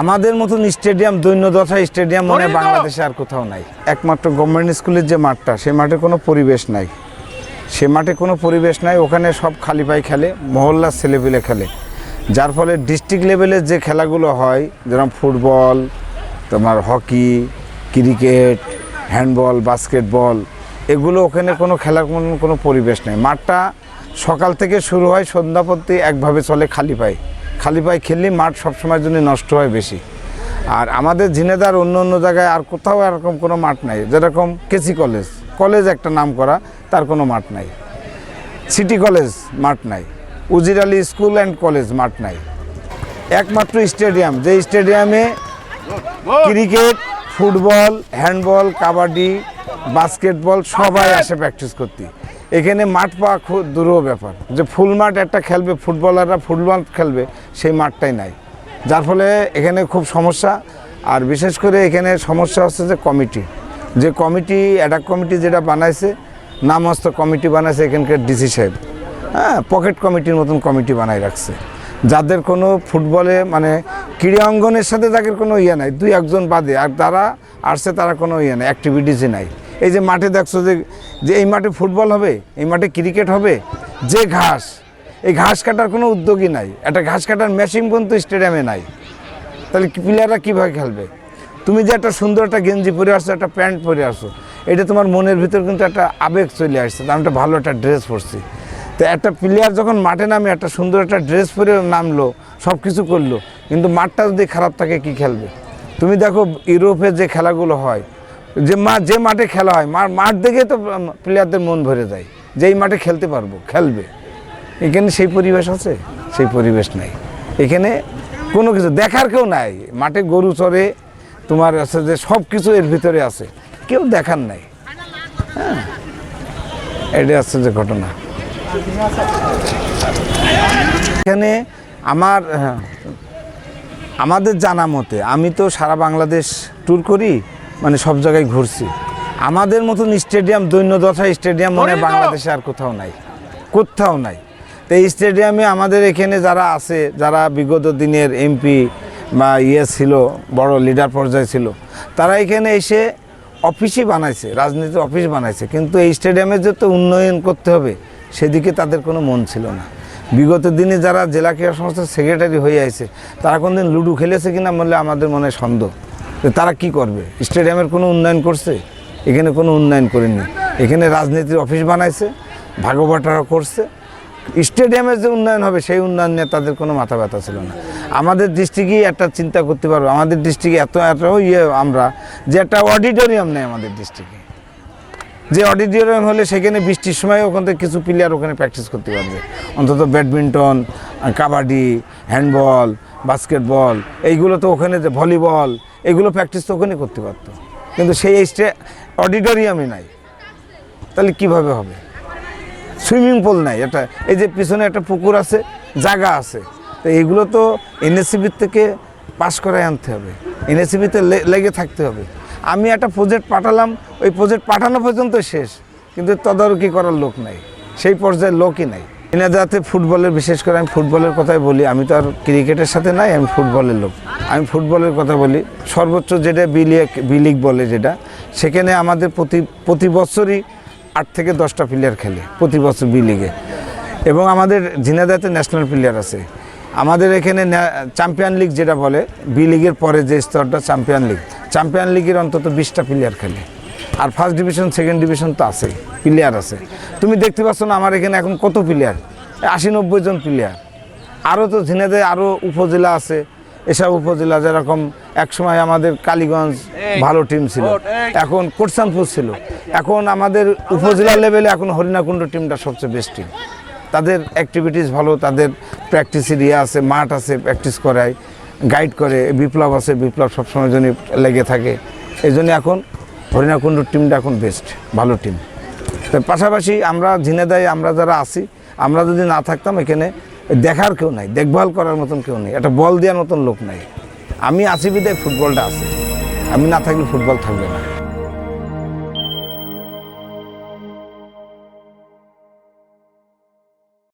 আমাদের মতন stadium দৈন্যদশা stadium মনে বাংলাদেশে আর কোথাও নাই। একমাত্র গভর্নমেন্ট স্কুলের যে মাঠটা সেই মাঠে কোনো পরিবেশ নাই। সে মাঠে কোনো পরিবেশ নাই ওখানে সব খালি পাই খেলে মহল্লার ছেলেপিলে খেলে। যার ফলে ডিস্ট্রিক্ট লেভেলের যে খেলাগুলো হয় যেরকম ফুটবল তোমার হকি ক্রিকেট হ্যান্ডবল বাস্কেটবল এগুলো ওখানে কোনো খেলার কোনো কোনো পরিবেশ নেই। মাঠটা সকাল থেকে শুরু হয় সন্ধ্যাপত্তি একভাবে চলে খালি পায়। খালি পায়ে খেললে মাঠ সবসময়ের জন্য নষ্ট হয় বেশি। আর আমাদের ঝিনেদার অন্য অন্য জায়গায় আর কোথাও এরকম কোনো মাঠ নাই। যেরকম কেসি কলেজ। কলেজ একটা নাম করা, তার কোনো মাঠ নাই। সিটি কলেজ মাঠ নাই। উজির আলী স্কুল অ্যান্ড কলেজ মাঠ নাই। একমাত্র স্টেডিয়াম, যে স্টেডিয়ামে cricket, football, handball, kabaddi, basketball সবাই আসে প্র্যাকটিস করতে। এখানে মাঠ পাওয়া খুব দুরূহ ব্যাপার। যে ফুল মাঠ একটা খেলবে, ফুটবলাররা ফুটবল খেলবে, সেই মাঠটাই নাই। যার ফলে এখানে খুব সমস্যা। আর বিশেষ করে এখানে সমস্যা হচ্ছে যে কমিটি। যে কমিটি অ্যাডাক কমিটি যেটা বানাইছে নামস্ত কমিটি বানাইছে এখানকার ডিসি সাহেব। হ্যাঁ পকেট কমিটির মতন কমিটি বানাই রাখছে। যাদের কোনো ফুটবলে মানে ক্রীড়া অঙ্গনের সাথে তাদের কোনো ইয়ে নাই। দুই একজন বাদে, আর তারা আসছে, তারা কোনো ইয়ে নাই অ্যাক্টিভিটিসই নাই। এই যে মাঠে দেখছ যে যে এই মাঠে ফুটবল হবে, এই মাঠে ক্রিকেট হবে, যে ঘাস, এই ঘাস কাটার কোনো উদ্যোগই নাই। একটা ঘাস কাটার মেশিন পর্যন্ত স্টেডিয়ামে নাই। তাহলে প্লেয়াররা কীভাবে খেলবে? তুমি যে একটা সুন্দর একটা গেঞ্জি পরে আসছো, একটা প্যান্ট পরে আসো এটা তোমার মনের ভিতর কিন্তু একটা আবেগ চলে আসছে আমি একটা ভালো একটা ড্রেস পরছি। তো একটা প্লেয়ার যখন মাঠে নামে, একটা সুন্দর একটা ড্রেস পরে নামলো সব কিছু করল, কিন্তু মাঠটা যদি খারাপ থাকে, কি খেলবে? তুমি দেখো, ইউরোপে যে খেলাগুলো হয় যে মা যে মাঠে খেলা হয় মা- মাঠ দেখে তো প্লেয়ারদের মন ভরে যায়। যে এই মাঠে খেলতে পারব খেলবে। এখানে সেই পরিবেশ আছে সেই পরিবেশ নাই। এখানে কোনো কিছু দেখার কেউ নাই। মাঠে গরু চড়ে তোমার আছে যে সব কিছু এর ভিতরে আছে। কেউ দেখার নাই। হ্যাঁ এটা আছে যে ঘটনা। এখানে আমার হ্যাঁ, আমাদের জানা মতে আমি তো সারা বাংলাদেশ ট্যুর করি। মানে সব জায়গায় ঘুরছি। আমাদের মতন স্টেডিয়াম দৈন্য দশা স্টেডিয়াম মনে বাংলাদেশে আর কোথাও নাই। কোথাও নাই। তো এই স্টেডিয়ামে আমাদের এখানে যারা আছে যারা বিগত দিনের এমপি বা ইয়ে ছিল বড় লিডার পর্যায়ে ছিল তারা এখানে এসে অফিসই বানাইছে রাজনীতি অফিস বানাইছে। কিন্তু এই স্টেডিয়ামের যে তো উন্নয়ন করতে হবে সেদিকে তাদের কোনো মন ছিল না। বিগত দিনে যারা জেলা ক্রীড়া সংস্থার সেক্রেটারি হয়ে আছে তারা কোনদিন লুডু খেলেছে কিনা বললে আমাদের মনে হয় সন্দেহ। তারা কি করবে? স্টেডিয়ামের কোনো উন্নয়ন করছে? এখানে কোনো উন্নয়ন করেনি। এখানে রাজনীতির অফিস বানাইছে ভাগবটারা করছে। স্টেডিয়ামের যে উন্নয়ন হবে, সেই উন্নয়ন নিয়ে তাদের কোনো মাথা ব্যথা ছিল না। আমাদের ডিস্ট্রিক্টই একটা চিন্তা করতে পারব। আমাদের ডিস্ট্রিক্টে এত এত ইয়ে আমরা যে একটা অডিটোরিয়াম নেই আমাদের ডিস্ট্রিক্টে যে অডিটোরিয়াম হলে সেখানে বৃষ্টির সময় ওখান থেকে কিছু প্লেয়ার ওখানে প্র্যাকটিস করতে পারবে। অন্তত ব্যাডমিন্টন, কাবাডি হ্যান্ডবল বাস্কেটবল এইগুলো তো ওখানে যে ভলিবল এগুলো প্র্যাকটিস তো ওখানে করতে পারতো। কিন্তু সেই স্টে অডিটোরিয়ামে নাই। তাহলে কীভাবে হবে? সুইমিং পুল নাই। এটা এই যে পিছনে একটা পুকুর আছে, জায়গা আছে। তো এইগুলো তো এনএসসিবির থেকে পাস করায় আনতে হবে। এনএসসিবিতে লেগে থাকতে হবে। আমি একটা প্রজেক্ট পাঠালাম, ওই প্রজেক্ট পাঠানো পর্যন্ত শেষ। কিন্তু তদারকি করার লোক নাই। সেই পর্যায়ের লোকই নাই। এনাদাতে ফুটবলের, বিশেষ করে আমি ফুটবলের কথাই বলি, আমি তো আর ক্রিকেটের সাথে নাই, আমি ফুটবলের লোক। আমি ফুটবলের কথা বলি, সর্বোচ্চ যেটা বি লিগ বি লিগ বলে যেটা, সেখানে আমাদের প্রতি প্রতি বছরই আট থেকে দশটা প্লেয়ার খেলে, প্রতি বছর বি লিগে। এবং আমাদের ঝিনাদাতে ন্যাশনাল প্লেয়ার আছে। আমাদের এখানে চ্যাম্পিয়ন লিগ যেটা বলে, বি লিগের পরে যে স্তরটা চ্যাম্পিয়ন লিগ চ্যাম্পিয়ন লিগের অন্তত বিশটা প্লেয়ার খেলে। আর ফার্স্ট ডিভিশন সেকেন্ড ডিভিশন তো আছে প্লেয়ার আছে। তুমি দেখতে পাচ্ছ না আমার এখানে এখন কত প্লেয়ার আশি নব্বই জন প্লেয়ার আরও তো ঝিনাইদহে আরও উপজেলা আছে। এসব উপজেলা যেরকম একসময় আমাদের কালীগঞ্জ ভালো টিম ছিল। এখন কোটসানপুর ছিল। এখন আমাদের উপজেলা লেভেলে এখন হরিণাকুণ্ড টিমটা সবচেয়ে বেস্ট টিম তাদের অ্যাক্টিভিটিস ভালো তাদের প্র্যাকটিস এরিয়া আছে মাঠ আছে প্র্যাকটিস করায় গাইড করে। বিপ্লব আছে বিপ্লব সবসময় জন্য লেগে থাকে। এই জন্য এখন হরিণাকুণ্ডুর টিমটা এখন বেস্ট ভালো টিম তো পাশাপাশি আমরা ঝিনেদায় আমরা যারা আছি, আমরা যদি না থাকতাম এখানে দেখার কেউ নাই, দেখভাল করার মতন কেউ নেই, একটা বল দেওয়ার মতন লোক নাই। আমি আছি বিদায় ফুটবলটা আছে, আমি না থাকলে ফুটবল থাকবে না।